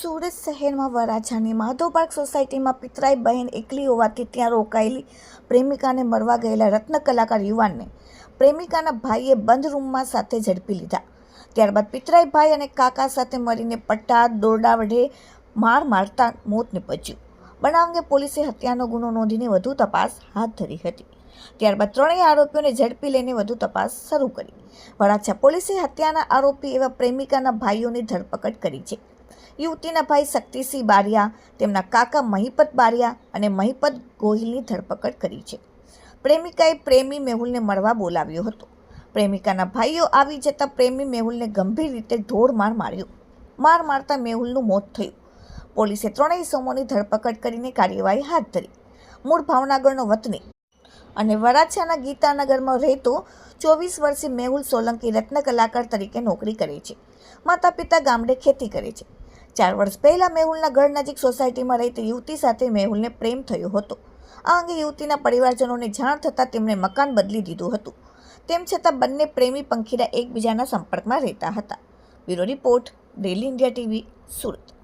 સુરત શહેરમાં વરાછાની માધવ પાર્ક સોસાયટીમાં પિતરાઈ બહેન એકલી હોવાથી ત્યાં રોકાયેલી પ્રેમિકાને મળવા ગયેલા રત્ન કલાકાર યુવાનને પ્રેમિકાના ભાઈએ બંધ રૂમમાં સાથે ઝડપી લીધા. ત્યારબાદ પિતરાઈ ભાઈ અને કાકા સાથે મળીને પટ્ટા દોરડા વડે માર મારતા મોત નીપજ્યું. બનાવ અંગે પોલીસે હત્યાનો ગુનો નોંધીને વધુ તપાસ હાથ ધરી હતી. ત્યારબાદ ત્રણેય આરોપીઓને ઝડપી લઈને વધુ તપાસ શરૂ કરી. વરાછા પોલીસે હત્યાના આરોપી એવા પ્રેમિકાના ભાઈઓની ધરપકડ કરી છે. યુવતીના ભાઈ શક્તિસિંહ બારિયા, તેમના કાકા મહિપત બારિયા અને મહિપત ગોહિલની ધરપકડ કરી છે. પ્રેમિકાએ પ્રેમી મેહુલને મળવા બોલાવ્યો હતો. પ્રેમિકાના ભાઈઓ આવી જતાં પ્રેમી મેહુલને ગંભીર રીતે ધોળમાર માર માર્યો. માર મારતા મેહુલનું મોત થયું. પોલીસે ત્રણેય સોમોની ધરપકડ કરીને કાર્યવાહી હાથ ધરી. મૂળ ભાવનગરનો વતની અને વરાછાના ગીતાનગરમાં રહેતો ચોવીસ વર્ષીય મેહુલ સોલંકી રત્ન કલાકાર તરીકે નોકરી કરે છે. માતા પિતા ગામડે ખેતી કરે છે. ચાર વર્ષ પહેલાં મેહુલના ઘર નજીક સોસાયટીમાં રહેતી યુવતી સાથે મેહુલને પ્રેમ થયો હતો. આ અંગે યુવતીના પરિવારજનોને જાણ થતાં તેમણે મકાન બદલી દીધું હતું. તેમ છતાં બંને પ્રેમી પંખીડા એકબીજાના સંપર્કમાં રહેતા હતા. Bureau report, daily India TV, Surat.